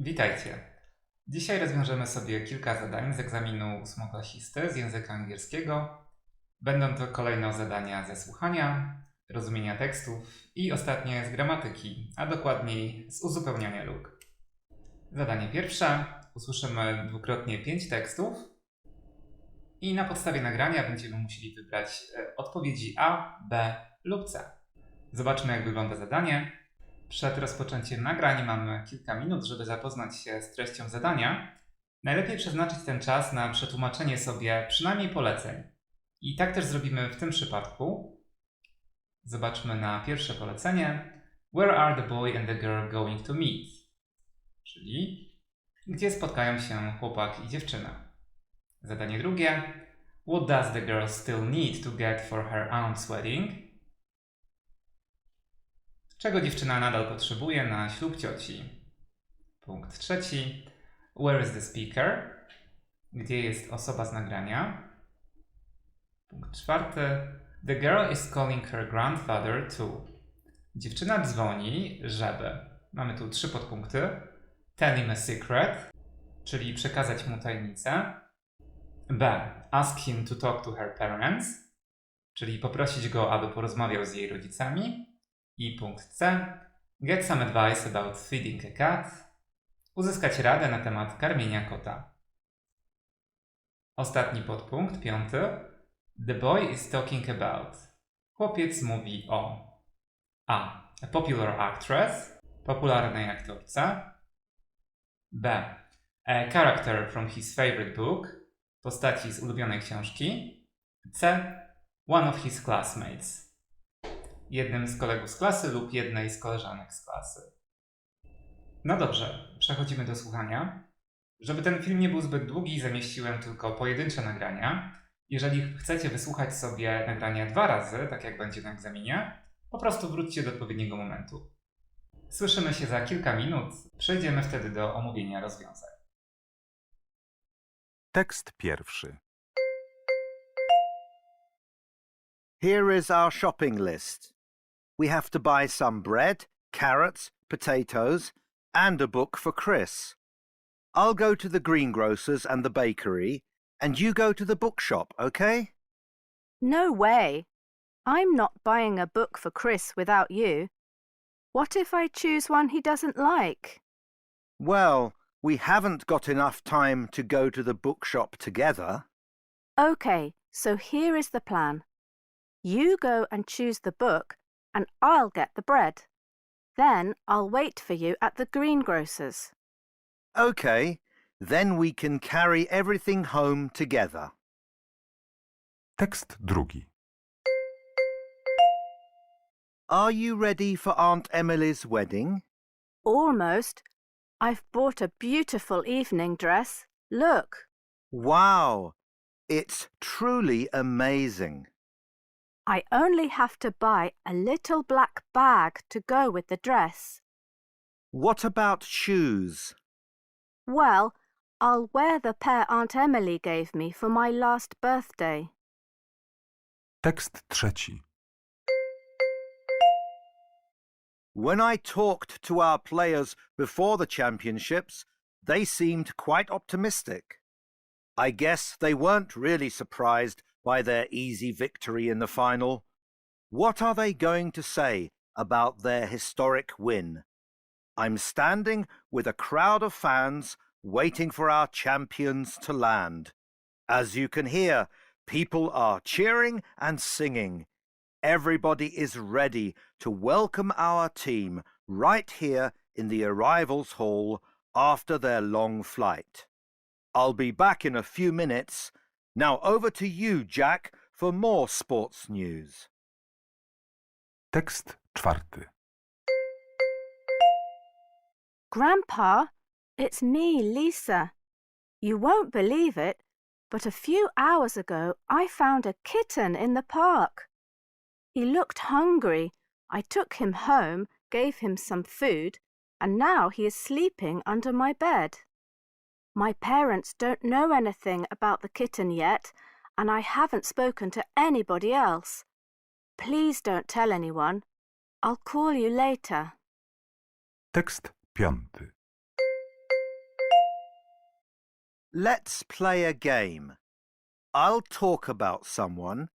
Witajcie. Dzisiaj rozwiążemy sobie kilka zadań z egzaminu ósmoklasisty z języka angielskiego. Będą to kolejno zadania ze słuchania, rozumienia tekstów i ostatnie z gramatyki, a dokładniej z uzupełniania luk. Zadanie pierwsze. Usłyszymy dwukrotnie pięć tekstów i na podstawie nagrania będziemy musieli wybrać e, odpowiedzi A, B lub C. Zobaczmy, jak wygląda zadanie. Przed rozpoczęciem nagrań mamy kilka minut, żeby zapoznać się z treścią zadania. Najlepiej przeznaczyć ten czas na przetłumaczenie sobie przynajmniej poleceń. I tak też zrobimy w tym przypadku. Zobaczmy na pierwsze polecenie. Where are the boy and the girl going to meet? Czyli gdzie spotkają się chłopak i dziewczyna. Zadanie drugie. What does the girl still need to get for her aunt's wedding? Czego dziewczyna nadal potrzebuje na ślub cioci? Punkt trzeci. Where is the speaker? Gdzie jest osoba z nagrania? Punkt czwarty. The girl is calling her grandfather to. Dziewczyna dzwoni, żeby. Mamy tu trzy podpunkty. Tell him a secret, czyli przekazać mu tajemnicę. B. Ask him to talk to her parents, czyli poprosić go, aby porozmawiał z jej rodzicami. I punkt C. Get some advice about feeding a cat. Uzyskać radę na temat karmienia kota. Ostatni podpunkt, piąty. The boy is talking about. Chłopiec mówi o A. A popular actress. Popularnej aktorce. B. A character from his favorite book. Postaci z ulubionej książki. C. One of his classmates jednym z kolegów z klasy lub jednej z koleżanek z klasy. No dobrze, przechodzimy do słuchania. Żeby ten film nie był zbyt długi, zamieściłem tylko pojedyncze nagrania. Jeżeli chcecie wysłuchać sobie nagrania dwa razy, tak jak będzie na egzaminie, po prostu wróćcie do odpowiedniego momentu. Słyszymy się za kilka minut, przejdziemy wtedy do omówienia rozwiązań. Tekst pierwszy. Here is our shopping list. We have to buy some bread, carrots, potatoes, and a book for Chris. I'll go to the greengrocer's and the bakery, and you go to the bookshop, okay? No way. I'm not buying a book for Chris without you. What if I choose one he doesn't like? Well, we haven't got enough time to go to the bookshop together. OK, so here is the plan. You go and choose the book, and I'll get the bread. Then I'll wait for you at the greengrocer's. Okay, then we can carry everything home together. Tekst drugi. Are you ready for Aunt Emily's wedding? Almost. I've bought a beautiful evening dress. Look. Wow, it's truly amazing. I only have to buy a little black bag to go with the dress. What about shoes? Well, I'll wear the pair Aunt Emily gave me for my last birthday. Tekst trzeci. When I talked to our players before the championships, they seemed quite optimistic. I guess they weren't really surprised by their easy victory in the final. What are they going to say about their historic win? I'm standing with a crowd of fans waiting for our champions to land. As you can hear, people are cheering and singing. Everybody is ready to welcome our team right here in the arrivals hall after their long flight. I'll be back in a few minutes. Now over to you, Jack, for more sports news. Tekst czwarty. Grandpa, it's me, Lisa. You won't believe it, but a few hours ago I found a kitten in the park. He looked hungry. I took him home, gave him some food, and now he is sleeping under my bed. My parents don't know anything about the kitten yet, and I haven't spoken to anybody else. Please don't tell anyone. I'll call you later. Tekst piąty. Let's play a game. I'll talk about someone,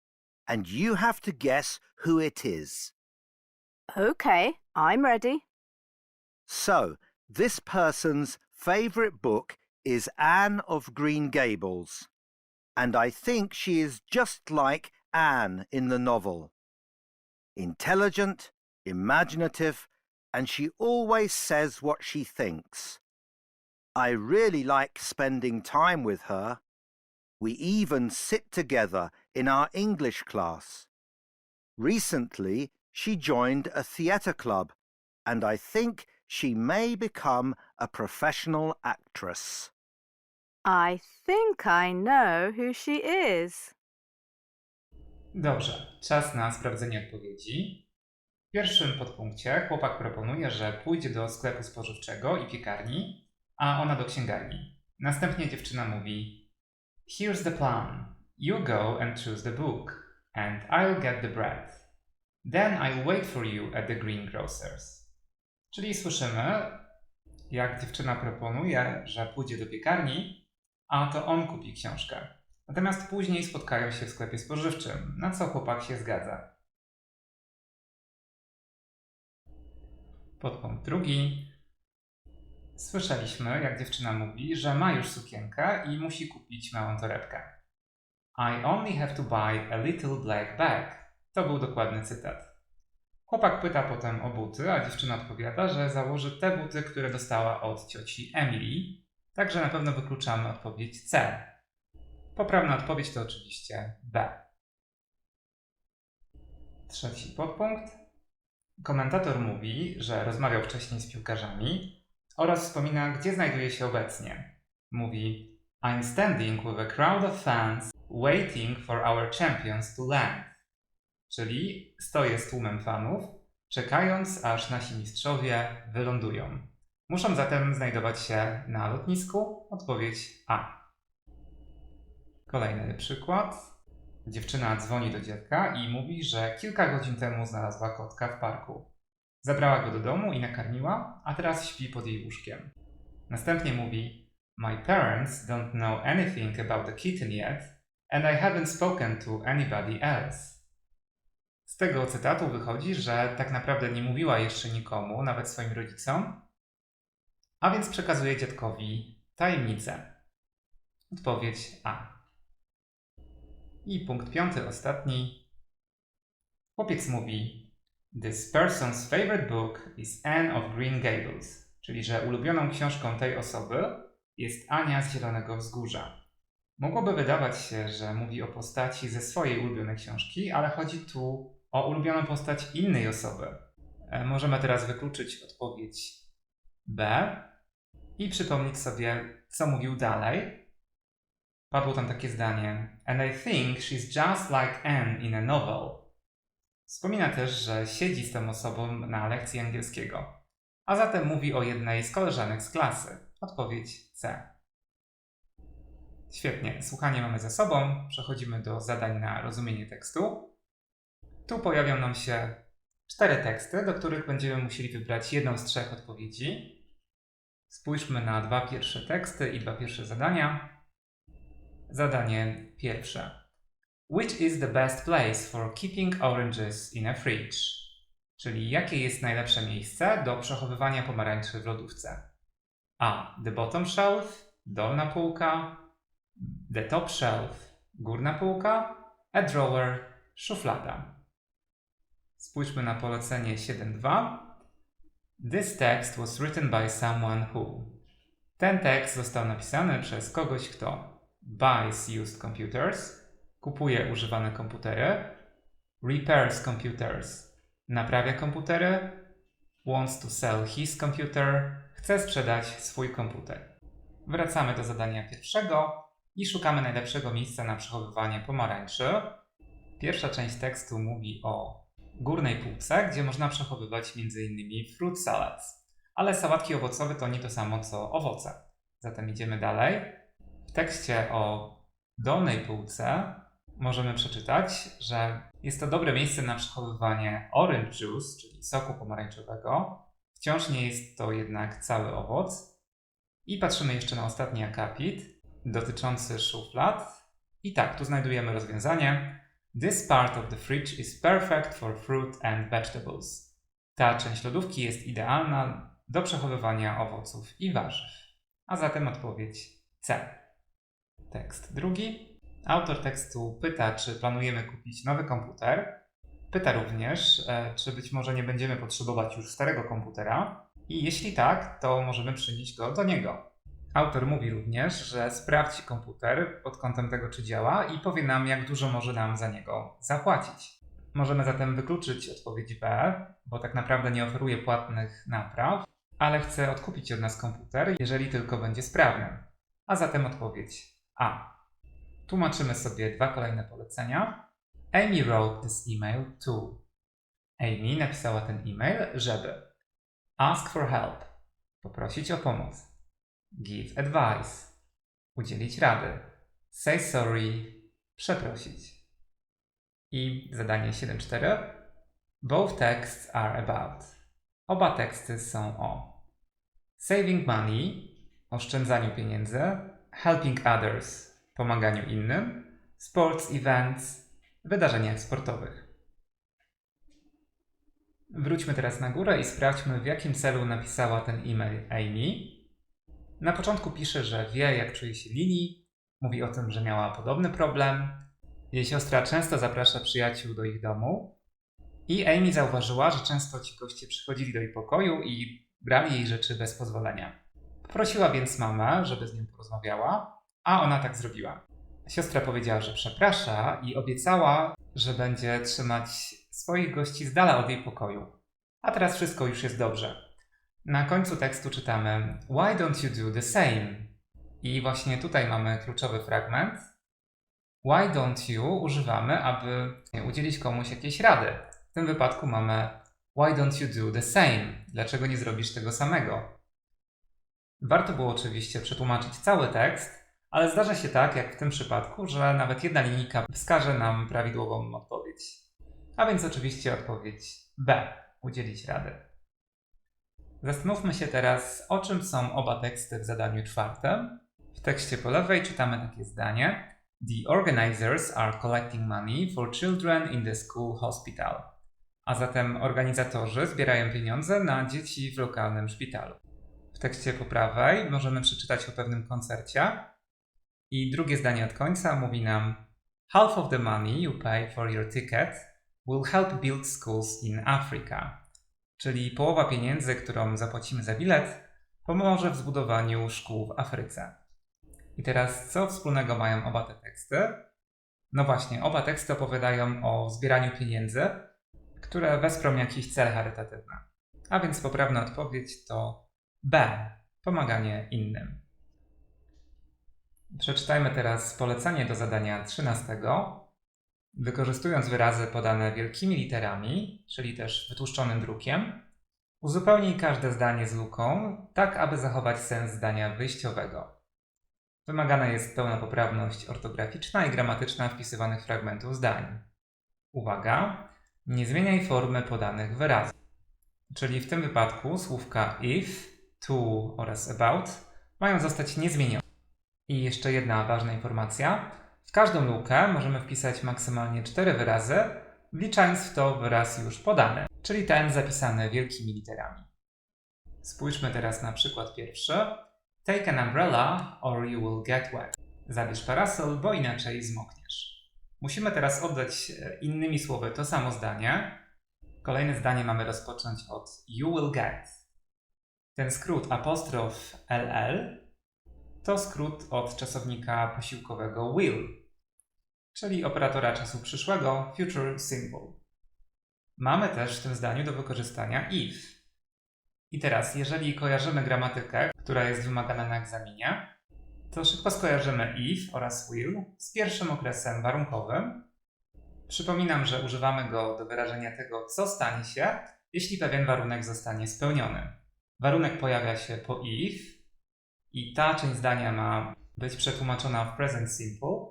and you have to guess who it is. OK, I'm ready. So, this person's favourite book is Anne of Green Gables, and I think she is just like Anne in the novel. Intelligent, imaginative, and she always says what she thinks. I really like spending time with her. We even sit together in our English class. Recently, she joined a theatre club, and I think she may become a professional actress. I think I know who she is. Dobrze, czas na sprawdzenie odpowiedzi. W pierwszym podpunkcie chłopak proponuje, że pójdzie do sklepu spożywczego i piekarni, a ona do księgarni. Następnie dziewczyna mówi: Here's the plan. You go and choose the book, and I'll get the bread. Then I'll wait for you at the greengrocer's. Czyli słyszymy, jak dziewczyna proponuje, że pójdzie do piekarni, a to on kupi książkę. Natomiast później spotkają się w sklepie spożywczym, na co chłopak się zgadza. Podpunkt drugi. Słyszeliśmy, jak dziewczyna mówi, że ma już sukienkę i musi kupić małą torebkę. I only have to buy a little black bag. To był dokładny cytat. Chłopak pyta potem o buty, a dziewczyna odpowiada, że założy te buty, które dostała od cioci Emily, także na pewno wykluczamy odpowiedź C. Poprawna odpowiedź to oczywiście B. Trzeci podpunkt. Komentator mówi, że rozmawiał wcześniej z piłkarzami oraz wspomina, gdzie znajduje się obecnie. Mówi: I'm standing with a crowd of fans waiting for our champions to land. Czyli stoję z tłumem fanów, czekając aż nasi mistrzowie wylądują. Muszą zatem znajdować się na lotnisku. Odpowiedź A. Kolejny przykład. Dziewczyna dzwoni do dziadka i mówi, że kilka godzin temu znalazła kotka w parku. Zabrała go do domu i nakarmiła, a teraz śpi pod jej łóżkiem. Następnie mówi: My parents don't know anything about the kitten yet, and I haven't spoken to anybody else. Tego cytatu wychodzi, że tak naprawdę nie mówiła jeszcze nikomu, nawet swoim rodzicom, a więc przekazuje dziadkowi tajemnicę. Odpowiedź A. I punkt piąty, ostatni. Chłopiec mówi: This person's favorite book is Anne of Green Gables, czyli że ulubioną książką tej osoby jest Ania z Zielonego Wzgórza. Mogłoby wydawać się, że mówi o postaci ze swojej ulubionej książki, ale chodzi tu o ulubioną postać innej osoby. E, Możemy teraz wykluczyć odpowiedź B i przypomnieć sobie, co mówił dalej. Padło tam takie zdanie: And I think she's just like Anne in a novel. Wspomina też, że siedzi z tą osobą na lekcji angielskiego, a zatem mówi o jednej z koleżanek z klasy. Odpowiedź C. Świetnie, słuchanie mamy za sobą. Przechodzimy do zadań na rozumienie tekstu. Tu pojawią nam się cztery teksty, do których będziemy musieli wybrać jedną z trzech odpowiedzi. Spójrzmy na dwa pierwsze teksty i dwa pierwsze zadania. Zadanie pierwsze. Which is the best place for keeping oranges in a fridge? Czyli jakie jest najlepsze miejsce do przechowywania pomarańczy w lodówce? A. The bottom shelf, dolna półka. The top shelf, górna półka. A drawer, szuflada. Spójrzmy na polecenie 7.2. This text was written by someone who. Ten tekst został napisany przez kogoś, kto buys used computers, kupuje używane komputery, repairs computers, naprawia komputery, wants to sell his computer, chce sprzedać swój komputer. Wracamy do zadania pierwszego i szukamy najlepszego miejsca na przechowywanie pomarańczy. Pierwsza część tekstu mówi o górnej półce, gdzie można przechowywać m.in. fruit salads. Ale sałatki owocowe to nie to samo co owoce. Zatem idziemy dalej. W tekście o dolnej półce możemy przeczytać, że jest to dobre miejsce na przechowywanie orange juice, czyli soku pomarańczowego. Wciąż nie jest to jednak cały owoc. I patrzymy jeszcze na ostatni akapit. dotyczący szuflad. I tak, tu znajdujemy rozwiązanie. This part of the fridge is perfect for fruit and vegetables. Ta część lodówki jest idealna do przechowywania owoców i warzyw. A zatem odpowiedź C. Tekst drugi. Autor tekstu pyta, czy planujemy kupić nowy komputer. Pyta również, e, czy być może nie będziemy potrzebować już starego komputera. I jeśli tak, to możemy przynieść go do niego. Autor mówi również, że sprawdzi komputer pod kątem tego, czy działa i powie nam, jak dużo może nam za niego zapłacić. Możemy zatem wykluczyć odpowiedź B, bo tak naprawdę nie oferuje płatnych napraw, ale chce odkupić od nas komputer, jeżeli tylko będzie sprawny. A zatem odpowiedź A. Tłumaczymy sobie dwa kolejne polecenia. Amy wrote this email to. Amy napisała ten e-mail, żeby ask for help, poprosić o pomoc, give advice, udzielić rady, say sorry, przeprosić. I zadanie 7.4. Both texts are about. Oba teksty są o saving money, oszczędzaniu pieniędzy, helping others, pomaganiu innym, sports events, wydarzeniach sportowych. Wróćmy teraz na górę i sprawdźmy, w jakim celu napisała ten e-mail Amy. Na początku pisze, że wie, jak czuje się Lili, mówi o tym, że miała podobny problem. Jej siostra często zaprasza przyjaciół do ich domu. I Amy zauważyła, że często ci goście przychodzili do jej pokoju i brali jej rzeczy bez pozwolenia. Poprosiła więc mamę, żeby z nią porozmawiała, a ona tak zrobiła. Siostra powiedziała, że przeprasza i obiecała, że będzie trzymać swoich gości z dala od jej pokoju. A teraz wszystko już jest dobrze. Na końcu tekstu czytamy Why don't you do the same? I właśnie tutaj mamy kluczowy fragment. Why don't you używamy, aby udzielić komuś jakiejś rady. W tym wypadku mamy Why don't you do the same? Dlaczego nie zrobisz tego samego? Warto było oczywiście przetłumaczyć cały tekst, ale zdarza się tak, jak w tym przypadku, że nawet jedna linijka wskaże nam prawidłową odpowiedź. A więc oczywiście odpowiedź B. Udzielić rady. Zastanówmy się teraz, o czym są oba teksty w zadaniu czwartym. W tekście po lewej czytamy takie zdanie: The organizers are collecting money for children in the school hospital. A zatem organizatorzy zbierają pieniądze na dzieci w lokalnym szpitalu. W tekście po prawej możemy przeczytać o pewnym koncercie. I drugie zdanie od końca mówi nam: Half of the money you pay for your ticket will help build schools in Africa. Czyli połowa pieniędzy, którą zapłacimy za bilet, pomoże w zbudowaniu szkół w Afryce. I teraz, co wspólnego mają oba te teksty? No właśnie, oba teksty opowiadają o zbieraniu pieniędzy, które wesprą jakiś cel charytatywny. A więc poprawna odpowiedź to B. Pomaganie innym. Przeczytajmy teraz polecenie do zadania 13. Wykorzystując wyrazy podane wielkimi literami, czyli też wytłuszczonym drukiem, uzupełnij każde zdanie z luką, tak aby zachować sens zdania wyjściowego. Wymagana jest pełna poprawność ortograficzna i gramatyczna wpisywanych fragmentów zdań. Uwaga! Nie zmieniaj formy podanych wyrazów. Czyli w tym wypadku słówka if, to oraz about mają zostać niezmienione. I jeszcze jedna ważna informacja. W każdą lukę możemy wpisać maksymalnie 4 wyrazy, wliczając w to wyraz już podany, czyli ten zapisany wielkimi literami. Spójrzmy teraz na przykład pierwszy. Take an umbrella or you will get wet. Zabierz parasol, bo inaczej zmokniesz. Musimy teraz oddać e, innymi słowy to samo zdanie. Kolejne zdanie mamy rozpocząć od you will get. Ten skrót apostrof LL to skrót od czasownika posiłkowego will, czyli operatora czasu przyszłego future simple. Mamy też w tym zdaniu do wykorzystania if. I teraz, jeżeli kojarzymy gramatykę, która jest wymagana na egzaminie, to szybko skojarzymy if oraz will z pierwszym okresem warunkowym. Przypominam, że używamy go do wyrażenia tego, co stanie się, jeśli pewien warunek zostanie spełniony. Warunek pojawia się po if i ta część zdania ma być przetłumaczona w present simple,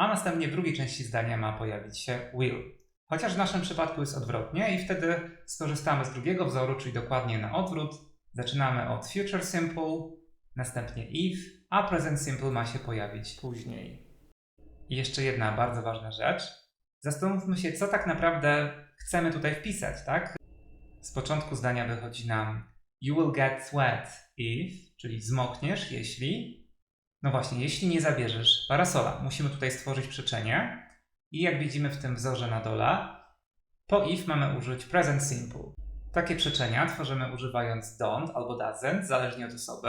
a następnie w drugiej części zdania ma pojawić się will. Chociaż w naszym przypadku jest odwrotnie i wtedy skorzystamy z drugiego wzoru, czyli dokładnie na odwrót. Zaczynamy od future simple, następnie if, a present simple ma się pojawić później. I jeszcze jedna bardzo ważna rzecz. Zastanówmy się, co tak naprawdę chcemy tutaj wpisać, tak? Z początku zdania wychodzi nam You will get wet if, czyli zmokniesz, jeśli. No właśnie, jeśli nie zabierzesz parasola. Musimy tutaj stworzyć przeczenie. I jak widzimy w tym wzorze na dole, po if mamy użyć present simple. Takie przeczenia tworzymy używając don't albo doesn't, zależnie od osoby,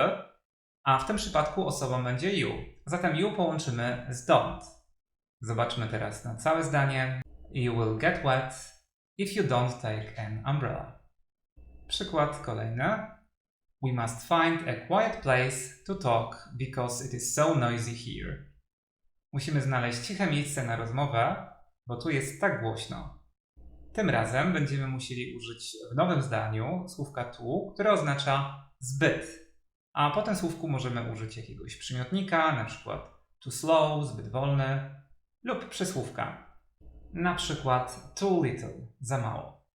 a w tym przypadku osobą będzie you. Zatem you połączymy z don't. Zobaczmy teraz na całe zdanie. You will get wet if you don't take an umbrella. Przykład kolejny. We must find a quiet place to talk because it is so noisy here. Musimy znaleźć ciche miejsce na rozmowę, bo tu jest tak głośno. Tym razem będziemy musieli użyć w nowym zdaniu słówka tu, które oznacza zbyt. A po tym słówku możemy użyć jakiegoś przymiotnika, na przykład too slow, zbyt wolny, lub przysłówka. Na przykład too little, za mało.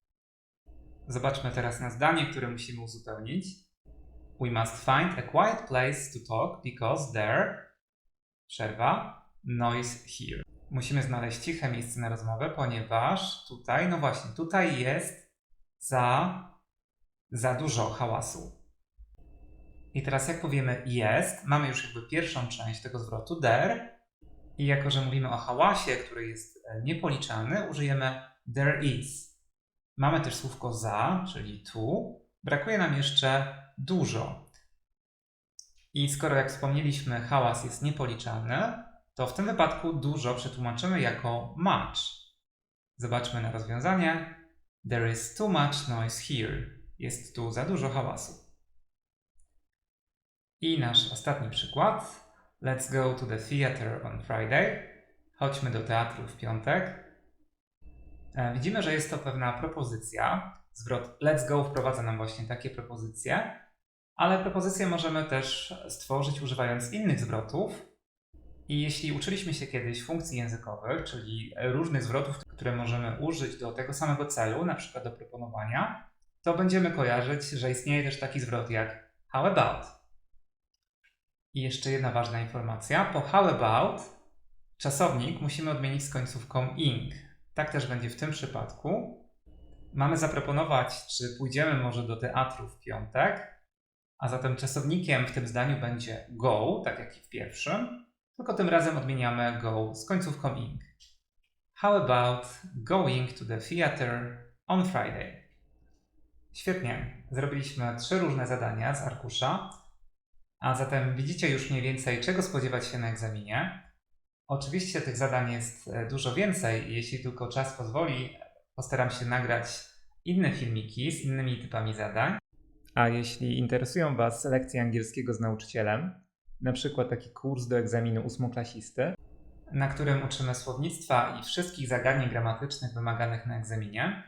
Zobaczmy teraz na zdanie, które musimy uzupełnić. We must find a quiet place to talk because there, przerwa, noise here. Musimy znaleźć ciche miejsce na rozmowę, ponieważ tutaj, no właśnie, tutaj jest za, za dużo hałasu. I teraz jak powiemy jest, mamy już jakby pierwszą część tego zwrotu there i jako, że mówimy o hałasie, który jest e, niepoliczalny, użyjemy there is. Mamy też słówko za, czyli tu. Brakuje nam jeszcze dużo. I skoro, jak wspomnieliśmy, hałas jest niepoliczalny, to w tym wypadku dużo przetłumaczymy jako much. Zobaczmy na rozwiązanie. There is too much noise here. Jest tu za dużo hałasu. I nasz ostatni przykład. Let's go to the theater on Friday. Chodźmy do teatru w piątek. E, Widzimy, że jest to pewna propozycja. Zwrot let's go wprowadza nam właśnie takie propozycje, ale propozycje możemy też stworzyć używając innych zwrotów. I jeśli uczyliśmy się kiedyś funkcji językowych, czyli różnych zwrotów, które możemy użyć do tego samego celu, na przykład do proponowania, to będziemy kojarzyć, że istnieje też taki zwrot jak how about. I jeszcze jedna ważna informacja. Po how about czasownik musimy odmienić z końcówką ing. Tak też będzie w tym przypadku. Mamy zaproponować, czy pójdziemy może do teatru w piątek, a zatem czasownikiem w tym zdaniu będzie go, tak jak i w pierwszym, tylko tym razem odmieniamy go z końcówką ing. How about going to the theater on Friday? Świetnie. Zrobiliśmy trzy różne zadania z arkusza, a zatem widzicie już mniej więcej, czego spodziewać się na egzaminie. Oczywiście tych zadań jest e, dużo więcej jeśli tylko czas pozwoli, postaram się nagrać inne filmiki z innymi typami zadań. A jeśli interesują Was lekcje angielskiego z nauczycielem, na przykład taki kurs do egzaminu ósmoklasisty, na którym uczymy słownictwa i wszystkich zagadnień gramatycznych wymaganych na egzaminie,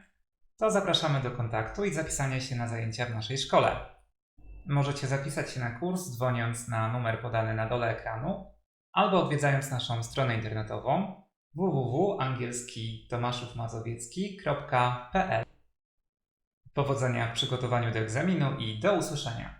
to zapraszamy do kontaktu i zapisania się na zajęcia w naszej szkole. Możecie zapisać się na kurs dzwoniąc na numer podany na dole ekranu albo odwiedzając naszą stronę internetową www.angielskitomaszówmazowiecki.pl Powodzenia w przygotowaniu do egzaminu i do usłyszenia!